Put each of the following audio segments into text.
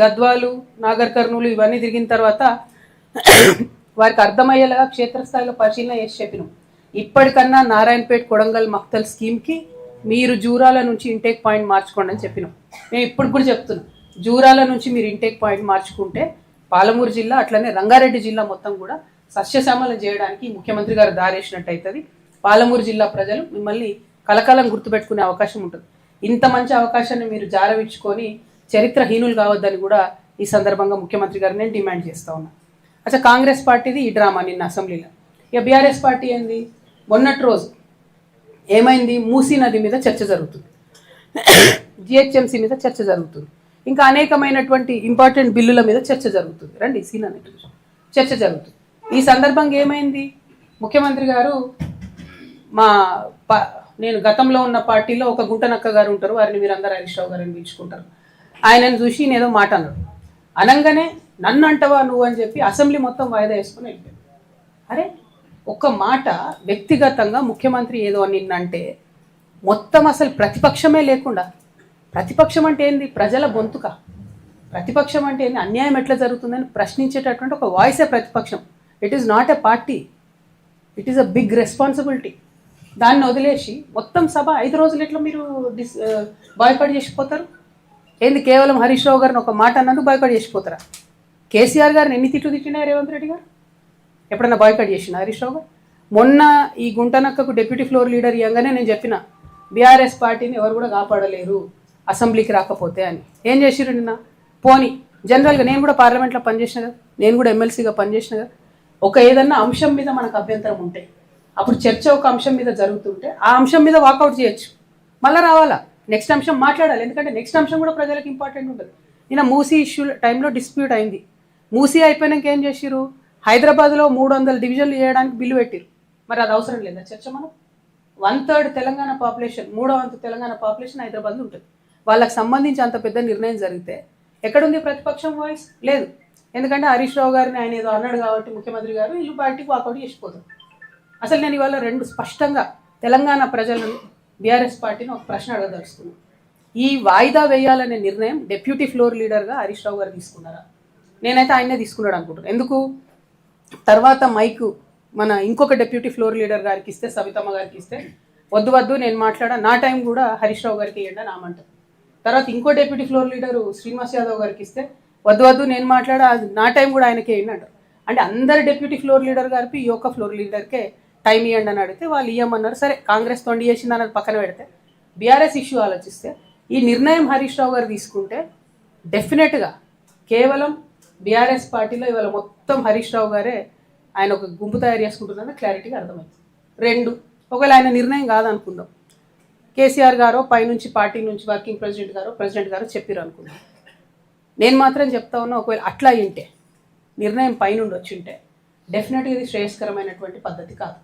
గద్వాలు నాగర్ కర్నూలు ఇవన్నీ తిరిగిన తర్వాత వారికి అర్థమయ్యేలాగా క్షేత్రస్థాయిలో పరిశీలన చేసి చెప్పినాం. ఇప్పటికన్నా నారాయణపేట్ కొడంగల్ మక్తల్ స్కీమ్కి మీరు జూరాల నుంచి ఇంటేక్ పాయింట్ మార్చుకోండి అని చెప్పినాం. మేము ఇప్పుడు కూడా చెప్తున్నాం. జూరాల నుంచి మీరు ఇంటేక్ పాయింట్ మార్చుకుంటే పాలమూరు జిల్లా అట్లనే రంగారెడ్డి జిల్లా మొత్తం కూడా సస్యశ్యామలం చేయడానికి ముఖ్యమంత్రి గారు దారేసినట్టు అవుతుంది పాలమూరు జిల్లా ప్రజలు మిమ్మల్ని కలకాలం గుర్తుపెట్టుకునే అవకాశం ఉంటుంది. ఇంత మంచి అవకాశాన్ని మీరు జారవించుకొని చరిత్రహీనులు కావద్దని కూడా ఈ సందర్భంగా ముఖ్యమంత్రి గారు నేను డిమాండ్ చేస్తా ఉన్నా. అచ్చా కాంగ్రెస్ పార్టీది ఈ డ్రామా నిన్న అసెంబ్లీలో. ఇక బీఆర్ఎస్ పార్టీ ఏంది? మొన్నటి రోజు ఏమైంది? మూసీ నది మీద చర్చ జరుగుతుంది. జిహెచ్ఎంసీ మీద చర్చ జరుగుతుంది. ఇంకా అనేకమైనటువంటి ఇంపార్టెంట్ బిల్లుల మీద చర్చ జరుగుతుంది. రండి సీన్ అన్నట్టు చర్చ జరుగుతుంది. ఈ సందర్భంగా ఏమైంది? ముఖ్యమంత్రి గారు మా ప- నేను గతంలో ఉన్న పార్టీలో ఒక గుంటనక్క గారు ఉంటారు. వారిని మీరు అందరు హరీష్ రావు గారిని పిలుచుకుంటారు. ఆయనను చూసి నేను ఏదో మాట అన్నాడు. అనగానే నన్ను అంటవా నువ్వు అని చెప్పి అసెంబ్లీ మొత్తం వాయిదా వేసుకుని వెళ్ళిపోయాడు. అరే ఒక మాట వ్యక్తిగతంగా ముఖ్యమంత్రి ఏదో నిన్నంటే మొత్తం అసలు ప్రతిపక్షమే లేకుండా ప్రతిపక్షం అంటే ఏంది? ప్రజల గొంతుక. ప్రతిపక్షం అంటే ఏంది? అన్యాయం ఎట్లా జరుగుతుందని ప్రశ్నించేటటువంటి ఒక వాయిసే ప్రతిపక్షం. It is not a party it is a big responsibility దాన్ని వదిలేసి మొత్తం సభ ఐదు రోజులు ఎట్లా మీరు డిస్ బాయ్కాట్ చేసిపోతారు ఏంది కేవలం హరీష్ రావు గారిని ఒక మాట అన్నందుకు బాయ్కాట్ చేసిపోతారా? కేసీఆర్ గారిని ఎన్ని తిట్లు తిట్టినా రేవంత్ రెడ్డి గారు? ఎప్పుడన్నా బాయ్కాట్ చేసిన హరీష్ రావు గారు? మొన్న ఈ గుంటనక్కకు డిప్యూటీ ఫ్లోర్ లీడర్ ఇవ్వగానే నేను చెప్పిన బీఆర్ఎస్ పార్టీని ఎవరు కూడా కాపాడలేరు అసెంబ్లీకి రాకపోతే అని. ఏం చేసిరు నిన్న? పోని జనరల్గా నేను కూడా పార్లమెంట్లో పనిచేసిన కదా నేను కూడా ఎమ్మెల్సీగా పనిచేసిన కదా. ఒక ఏదన్నా అంశం మీద మనకు అభ్యంతరం ఉంటే అప్పుడు చర్చ ఒక అంశం మీద జరుగుతుంటే ఆ అంశం మీద వాకౌట్ చేయొచ్చు. మళ్ళీ రావాలా? నెక్స్ట్ అంశం మాట్లాడాలి. ఎందుకంటే నెక్స్ట్ అంశం కూడా ప్రజలకు ఇంపార్టెంట్ ఉంటుంది నిన్న మూసీ ఇష్యూ టైంలో డిస్ప్యూట్ అయింది. మూసీ అయిపోయినాక ఏం చేసిరు హైదరాబాద్లో మూడు వందల డివిజన్లు చేయడానికి బిల్లు పెట్టిరు మరి అది అవసరం లేదా? చర్చ మనం? వన్ థర్డ్ తెలంగాణ పాపులేషన్ మూడో వంతు తెలంగాణ పాపులేషన్ హైదరాబాద్లో ఉంటుంది. వాళ్ళకి సంబంధించి అంత పెద్ద నిర్ణయం జరిగితే ఎక్కడుంది ప్రతిపక్షం వాయిస్ లేదు. ఎందుకంటే హరీష్ రావు గారిని ఆయన ఏదో అన్నాడు కాబట్టి ముఖ్యమంత్రి గారు ఇల్లు పార్టీకి వాకౌట్ చేసిపోతారు. అసలు నేను ఇవాళ రెండు స్పష్టంగా తెలంగాణ ప్రజలను బీఆర్ఎస్ పార్టీని ఒక ప్రశ్న అడగదలుచుకున్నాం. ఈ వాయిదా వేయాలనే నిర్ణయం డెప్యూటీ ఫ్లోర్ లీడర్గా హరీష్ రావు గారు తీసుకున్నారా? నేనైతే ఆయనే తీసుకున్నాడు అనుకుంటున్నాను ఎందుకు? తర్వాత మైక్ మన ఇంకొక డెప్యూటీ ఫ్లోర్ లీడర్ గారికి ఇస్తే సవితమ్మ గారికి ఇస్తే వద్దు వద్దు నేను మాట్లాడా నా టైం కూడా హరీష్ రావు గారికి ఇవ్వండి అని తర్వాత ఇంకో deputy floor leader Srinivas Yadav గారికి ఇస్తే వద్దు వద్దు నేను మాట్లాడా నా టైం కూడా ఆయనకే ఇవ్వండి అంటారు. అంటే అందరు డెప్యూటీ ఫ్లోర్ లీడర్ గారికి ఈ యొక్క ఫ్లోర్ లీడర్కే టైం ఇవ్వండి అని అడిగితే వాళ్ళు ఇవ్వమన్నారు సరే కాంగ్రెస్ తొండి చేసింది అన్నది పక్కన పెడితే బీఆర్ఎస్ ఇష్యూ ఆలోచిస్తే ఈ నిర్ణయం హరీష్ రావు గారు తీసుకుంటే డెఫినెట్గా కేవలం బీఆర్ఎస్ పార్టీలో ఇవాళ మొత్తం హరీష్ రావు గారే ఆయన ఒక గుంపు తయారు చేసుకుంటున్నారని క్లారిటీగా అర్థమైంది. రెండు ఒకవేళ ఆయన నిర్ణయం కాదనుకుందాం. కేసీఆర్ గారో పైనుంచి పార్టీ నుంచి వర్కింగ్ ప్రెసిడెంట్ గారో ప్రెసిడెంట్ గారో చెప్పారు అనుకుందాం. నేను మాత్రం చెప్తా ఉన్నా ఒకవేళ అట్లా అయింటే నిర్ణయం పైనుండి వచ్చి ఉంటే డెఫినెట్గా ఇది శ్రేయస్కరమైనటువంటి పద్ధతి కాదు.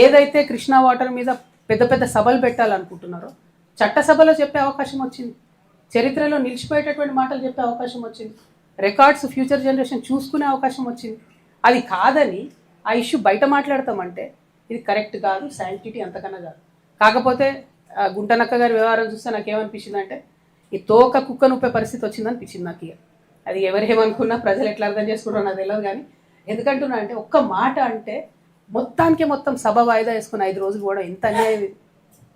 ఏదైతే కృష్ణా వాటర్ మీద పెద్ద పెద్ద సభలు పెట్టాలనుకుంటున్నారో చట్టసభలో చెప్పే అవకాశం వచ్చింది. చరిత్రలో నిలిచిపోయేటటువంటి మాటలు చెప్పే అవకాశం వచ్చింది. రికార్డ్స్ ఫ్యూచర్ జనరేషన్ చూసుకునే అవకాశం వచ్చింది. అది కాదని ఆ ఇష్యూ బయట మాట్లాడతామంటే ఇది కరెక్ట్ కాదు సైంటిటీ అంతకన్నా కాదు. కాకపోతే గుంటనక్క గారి వ్యవహారం చూస్తే నాకేమనిపించింది అంటే ఈ తోక కుక్క నొప్పే పరిస్థితి వచ్చింది అనిపించింది నాకు ఇక. అది ఎవరేమనుకున్నా ప్రజలు ఎట్లా అర్థం చేసుకుంటారో నాకు తెలియదు కానీ ఎందుకంటున్నా అంటే ఒక్క మాట అంటే మొత్తానికి మొత్తం సభ వాయిదా వేసుకుని ఐదు రోజులు కూడా ఎంత అన్యాయం.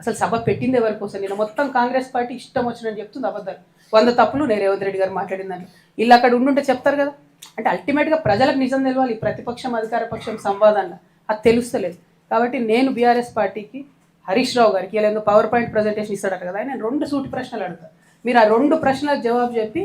అసలు సభ పెట్టింది ఎవరి కోసం? నేను మొత్తం కాంగ్రెస్ పార్టీ ఇష్టం వచ్చినని చెప్తుంది అబద్ధాలు. వంద తప్పులు నేను రేవంత్ రెడ్డి గారు మాట్లాడిన దాంట్లో. వీళ్ళు అక్కడ ఉండుంటే చెప్తారు కదా? అంటే అల్టిమేట్గా ప్రజలకు నిజం తెలవాలి ప్రతిపక్షం అధికార పక్షం సంవాదంలో. అది తెలుస్తలేదు. కాబట్టి నేను బీఆర్ఎస్ పార్టీకి హరీష్ రావు గారికి ఇలా పవర్ పాయింట్ ప్రజెంటేషన్ ఇస్తాడట కదా నేను రెండు సూటి ప్రశ్నలు అడుగుతా మీరు ఆ రెండు ప్రశ్నలకు జవాబు చెప్పి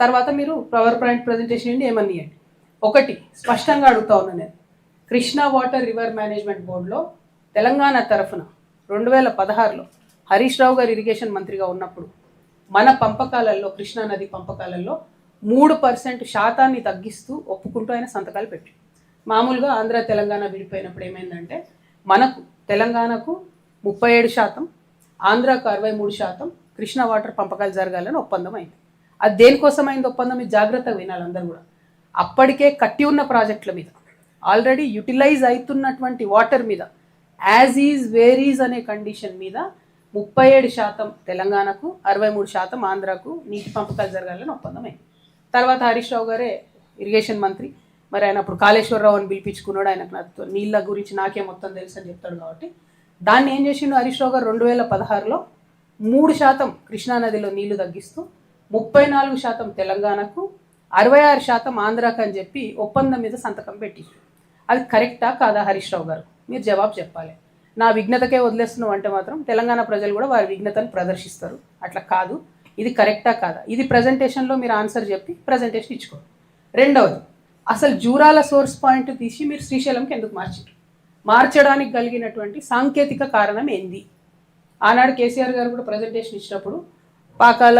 తర్వాత మీరు పవర్ పాయింట్ ప్రజెంటేషన్ ఏంటి ఏమని ఇవ్వండి. ఒకటి స్పష్టంగా అడుగుతా ఉన్నాను నేను. కృష్ణా వాటర్ రివర్ మేనేజ్మెంట్ బోర్డులో తెలంగాణ తరఫున రెండు వేల పదహారులో హరీష్ రావు గారు ఇరిగేషన్ మంత్రిగా ఉన్నప్పుడు మన పంపకాలలో కృష్ణా నది పంపకాలలో మూడు పర్సెంట్ శాతాన్ని తగ్గిస్తూ ఒప్పుకుంటూ ఆయన సంతకాలు పెట్టి మామూలుగా ఆంధ్ర తెలంగాణ విడిపోయినప్పుడు ఏమైందంటే మనకు తెలంగాణకు ముప్పై ఏడు శాతం ఆంధ్రాకు అరవై మూడు శాతం కృష్ణా వాటర్ పంపకాలు జరగాలని ఒప్పందం అయింది. అది దేనికోసం అయింది ఒప్పందం? ఇది జాగ్రత్తగా వినాలి అందరూ కూడా. అప్పటికే కట్టి ఉన్న ప్రాజెక్టుల మీద. ఆల్రెడీ యూటిలైజ్ అవుతున్నటువంటి వాటర్ మీద యాజ్ ఈజ్ వేరీజ్ అనే కండిషన్ మీద ముప్పై ఏడు శాతం తెలంగాణకు అరవై మూడు శాతం ఆంధ్రాకు నీటి పంపకాలు జరగాలని ఒప్పందమైంది. తర్వాత హరీష్ రావు గారే ఇరిగేషన్ మంత్రి. మరి ఆయన అప్పుడు కాళేశ్వరరావు అని పిలిపించుకున్నాడు ఆయనకు నాకు నీళ్ళ గురించి నాకే మొత్తం తెలుసు అని చెప్తాడు కాబట్టి. దాన్ని ఏం చేసిండు హరీష్ రావు గారు? రెండు వేల పదహారులో మూడు శాతం కృష్ణానదిలో నీళ్ళు తగ్గిస్తూ ముప్పై నాలుగు శాతం తెలంగాణకు అరవై ఆరు శాతం ఆంధ్రాకు అని చెప్పి ఒప్పందం మీద సంతకం పెట్టి అది కరెక్టా కాదా హరీష్ రావు గారు? మీరు జవాబు చెప్పాలి. నా విఘ్నతకే వదిలేస్తున్నావు అంటే మాత్రం తెలంగాణ ప్రజలు కూడా వారి విఘ్నతను ప్రదర్శిస్తారు. అట్లా కాదు. ఇది కరెక్టా కాదా? ఇది ప్రజెంటేషన్లో మీరు ఆన్సర్ చెప్పి ప్రజెంటేషన్ ఇచ్చుకోండి రెండవది అసలు జూరాల సోర్స్ పాయింట్ తీసి మీరు శ్రీశైలంకి ఎందుకు మార్చారు మార్చడానికి కలిగినటువంటి సాంకేతిక కారణం ఏంది? ఆనాడు కేసీఆర్ గారు కూడా ప్రజెంటేషన్ ఇచ్చినప్పుడు పాకాల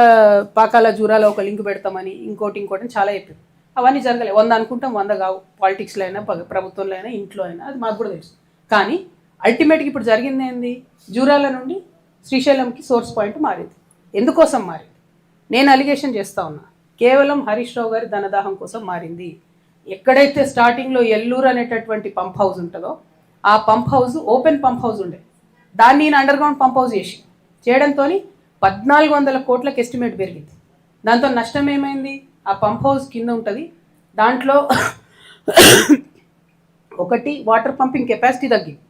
పాకాల జూరాల ఒక లింక్ పెడతామని ఇంకోటి ఇంకోటి చాలా చెప్పారు. అవన్నీ జరగలేదు వంద అనుకుంటాం వంద కావు. పాలిటిక్స్లో అయినా ప్రభుత్వంలో అయినా ఇంట్లో అయినా. అది మాకు కూడా తెలుసు. కానీ అల్టిమేట్గా ఇప్పుడు జరిగింది ఏంది? జూరాల నుండి శ్రీశైలంకి సోర్స్ పాయింట్ మారింది. ఎందుకోసం మారింది? నేను అలిగేషన్ చేస్తా ఉన్నా. కేవలం హరీష్ రావు గారి ధనదాహం కోసం మారింది. ఎక్కడైతే స్టార్టింగ్లో ఎల్లూరు అనేటటువంటి పంప్ హౌస్ ఉంటుందో ఆ pump house open pump house ఉండే. దాన్ని నేను అండర్ గ్రౌండ్ పంప్ హౌస్ చేసి చేయడంతో పద్నాలుగు వందల కోట్లకు ఎస్టిమేట్ పెరిగింది. దాంతో నష్టం ఏమైంది? ఆ పంప్ హౌస్ కింద ఉంటుంది. దాంట్లో ఒకటి వాటర్ పంపింగ్ కెపాసిటీ తగ్గింది.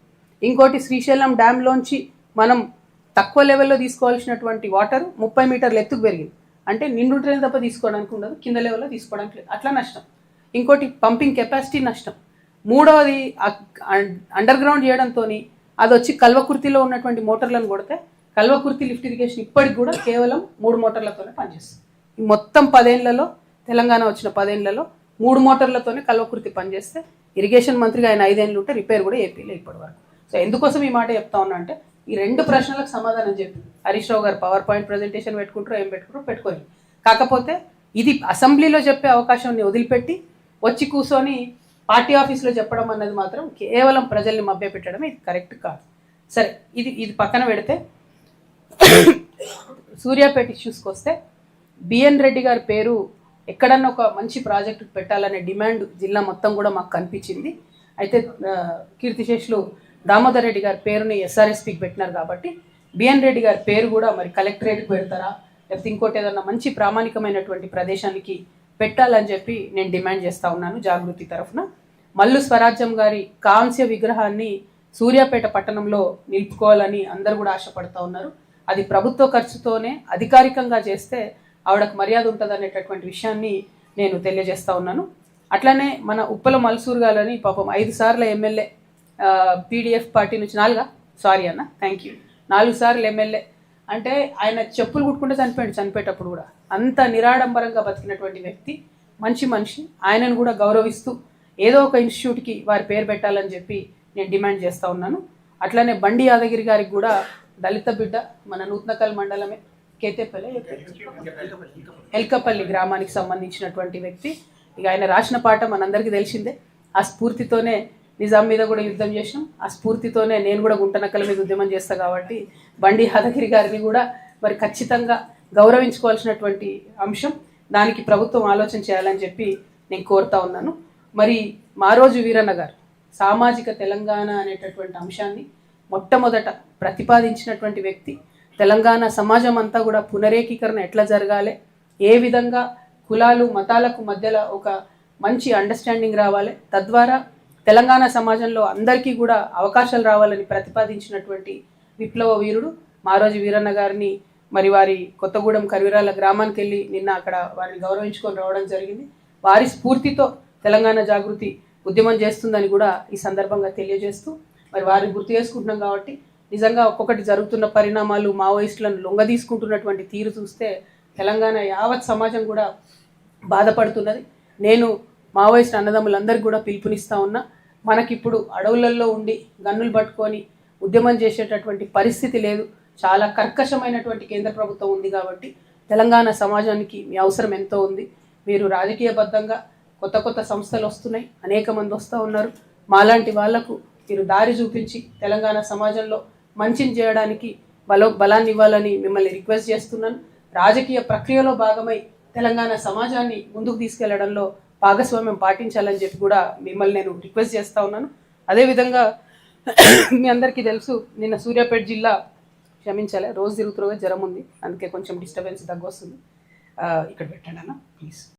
ఇంకోటి శ్రీశైలం డ్యామ్లోంచి మనం తక్కువ లెవెల్లో తీసుకోవాల్సినటువంటి వాటర్ ముప్పై మీటర్లు ఎత్తుకు పెరిగింది. అంటే నిండు ట్రైన్ తప్ప తీసుకోవడానికి ఉండదు. కింద లెవెల్లో తీసుకోవడానికి లేదు. అట్లా నష్టం. ఇంకోటి పంపింగ్ కెపాసిటీ నష్టం. మూడవది అండర్ గ్రౌండ్ చేయడంతో అది వచ్చి కల్వకుర్తిలో ఉన్నటువంటి మోటార్లను కొడితే కల్వకుర్తి లిఫ్ట్ ఇరిగేషన్ ఇప్పటికి కూడా కేవలం మూడు మోటార్లతోనే పనిచేస్తుంది. ఈ మొత్తం పదేళ్ళలో తెలంగాణ వచ్చిన పదేళ్ళలో మూడు మోటార్లతోనే కల్వకుర్తి పనిచేస్తే ఇరిగేషన్ మంత్రిగా ఆయన ఐదేళ్ళు ఉంటే రిపేర్ కూడా ఏపీలో ఇప్పటి వరకు. సో ఎందుకోసం ఈ మాట చెప్తా ఉన్నా అంటే ఈ రెండు ప్రశ్నలకు సమాధానం చెప్పి. హరీష్ రావు గారు పవర్ పాయింట్ ప్రజెంటేషన్ పెట్టుకుంటారు ఏం పెట్టుకుంటారు పెట్టుకోండి కాకపోతే ఇది అసెంబ్లీలో చెప్పే అవకాశాన్ని వదిలిపెట్టి వచ్చి కూర్చొని పార్టీ ఆఫీస్లో చెప్పడం అన్నది మాత్రం కేవలం ప్రజల్ని మభ్యపెట్టడం ఇది కరెక్ట్ కాదు. సరే ఇది ఇది పక్కన పెడితే సూర్యాపేట ఇష్యూస్కి వస్తే బిఎన్ రెడ్డి గారి పేరు ఎక్కడన్నా ఒక మంచి ప్రాజెక్ట్ పెట్టాలనే డిమాండ్ జిల్లా మొత్తం కూడా మాకు కనిపించింది. అయితే కీర్తిశేషులు దామోదర్ రెడ్డి గారి పేరుని ఎస్ఆర్ఎస్పీకి పెట్టినారు కాబట్టి బిఎన్ రెడ్డి గారి పేరు కూడా మరి కలెక్టరేట్కి పెడతారా? లేకపోతే ఇంకోటి ఏదన్నా మంచి ప్రామాణికమైనటువంటి ప్రదేశానికి పెట్టాలని చెప్పి నేను డిమాండ్ చేస్తూ ఉన్నాను జాగృతి తరఫున. మల్లు స్వరాజ్యం గారి కాంస్య విగ్రహాన్ని సూర్యాపేట పట్టణంలో నిలుపుకోవాలని అందరూ కూడా ఆశపడుతూ ఉన్నారు. అది ప్రభుత్వ ఖర్చుతోనే అధికారికంగా చేస్తే ఆవిడకు మర్యాద ఉంటుంది అనేటటువంటి విషయాన్ని నేను తెలియజేస్తా ఉన్నాను. అట్లనే మన ఉప్పల మల్సూర్ గారని పాపం ఐదు సార్ల ఎమ్మెల్యే పీడిఎఫ్ పార్టీ నుంచి నాలుగా? సారీ అన్న థ్యాంక్ యూ. నాలుగు సార్లు ఎమ్మెల్యే. అంటే ఆయన చెప్పులు కుట్టుకుంటే చనిపోయాడు చనిపోయేటప్పుడు కూడా. అంత నిరాడంబరంగా బతికినటువంటి వ్యక్తి మంచి మనిషి. ఆయనను కూడా గౌరవిస్తూ ఏదో ఒక ఇన్స్టిట్యూట్కి వారి పేరు పెట్టాలని చెప్పి నేను డిమాండ్ చేస్తూ ఉన్నాను. అట్లనే బండి యాదగిరి గారికి కూడా దళిత బిడ్డ మన నూతనకల్ మండలమే. కేతేపల్లి ఎల్కపల్లి గ్రామానికి సంబంధించినటువంటి వ్యక్తి. ఇక ఆయన రాసిన పాట మనందరికీ తెలిసిందే. ఆ స్ఫూర్తితోనే నిజాం మీద కూడా యుద్ధం చేసినాం. ఆ స్ఫూర్తితోనే నేను కూడా గుంటనక్కల మీద ఉద్యమం చేస్తాను కాబట్టి బండి హదగిరి గారిని కూడా మరి ఖచ్చితంగా గౌరవించుకోవాల్సినటువంటి అంశం. దానికి ప్రభుత్వం ఆలోచన చేయాలని చెప్పి నేను కోరుతా ఉన్నాను. మరి మారోజు వీరన్న గారు సామాజిక తెలంగాణ అనేటటువంటి అంశాన్ని మొట్టమొదట ప్రతిపాదించినటువంటి వ్యక్తి. తెలంగాణ సమాజం అంతా కూడా పునరేకీకరణ ఎట్లా జరగాలి? ఏ విధంగా కులాలు మతాలకు మధ్యలో ఒక మంచి అండర్స్టాండింగ్ రావాలి? తద్వారా తెలంగాణ సమాజంలో అందరికీ కూడా అవకాశాలు రావాలని ప్రతిపాదించినటువంటి విప్లవ వీరుడు మారోజు వీరన్న గారిని మరి వారి కొత్తగూడెం కరివిరాల గ్రామానికి వెళ్ళి నిన్న అక్కడ వారిని గౌరవించుకొని రావడం జరిగింది. వారి స్ఫూర్తితో తెలంగాణ జాగృతి ఉద్యమం చేస్తుందని కూడా ఈ సందర్భంగా తెలియజేస్తూ మరి వారిని గుర్తు చేసుకుంటున్నాం కాబట్టి నిజంగా ఒక్కొక్కటి జరుగుతున్న పరిణామాలు మావోయిస్టులను లొంగ తీసుకుంటున్నటువంటి తీరు చూస్తే తెలంగాణ యావత్ సమాజం కూడా బాధపడుతున్నది. నేను మావోయిస్ట్ అన్నదమ్ములందరికీ కూడా పిలుపునిస్తా ఉన్నా మనకిప్పుడు అడవులలో ఉండి గన్నులు పట్టుకొని ఉద్యమం చేసేటటువంటి పరిస్థితి లేదు. చాలా కర్కశమైనటువంటి కేంద్ర ప్రభుత్వం ఉంది కాబట్టి తెలంగాణ సమాజానికి మీ అవసరం ఎంతో ఉంది. మీరు రాజకీయబద్ధంగా కొత్త కొత్త సంస్థలు వస్తున్నాయి అనేక మంది వస్తూ ఉన్నారు. మాలాంటి వాళ్ళకు మీరు దారి చూపించి తెలంగాణ సమాజంలో మంచిని చేయడానికి బలో బలాన్ని ఇవ్వాలని మిమ్మల్ని రిక్వెస్ట్ చేస్తున్నాను. రాజకీయ ప్రక్రియలో భాగమై తెలంగాణ సమాజాన్ని ముందుకు తీసుకెళ్ళడంలో భాగస్వామ్యం పాటించాలని చెప్పి కూడా మిమ్మల్ని నేను రిక్వెస్ట్ చేస్తూ ఉన్నాను. అదేవిధంగా మీ అందరికీ తెలుసు నిన్న సూర్యాపేట జిల్లా క్షమించాలి రోజు తిరుగుతురుగా జ్వరం ఉంది. అందుకే కొంచెం డిస్టర్బెన్స్ దగ్గు వస్తుంది. ఇక్కడ పెట్టండి అన్న ప్లీజ్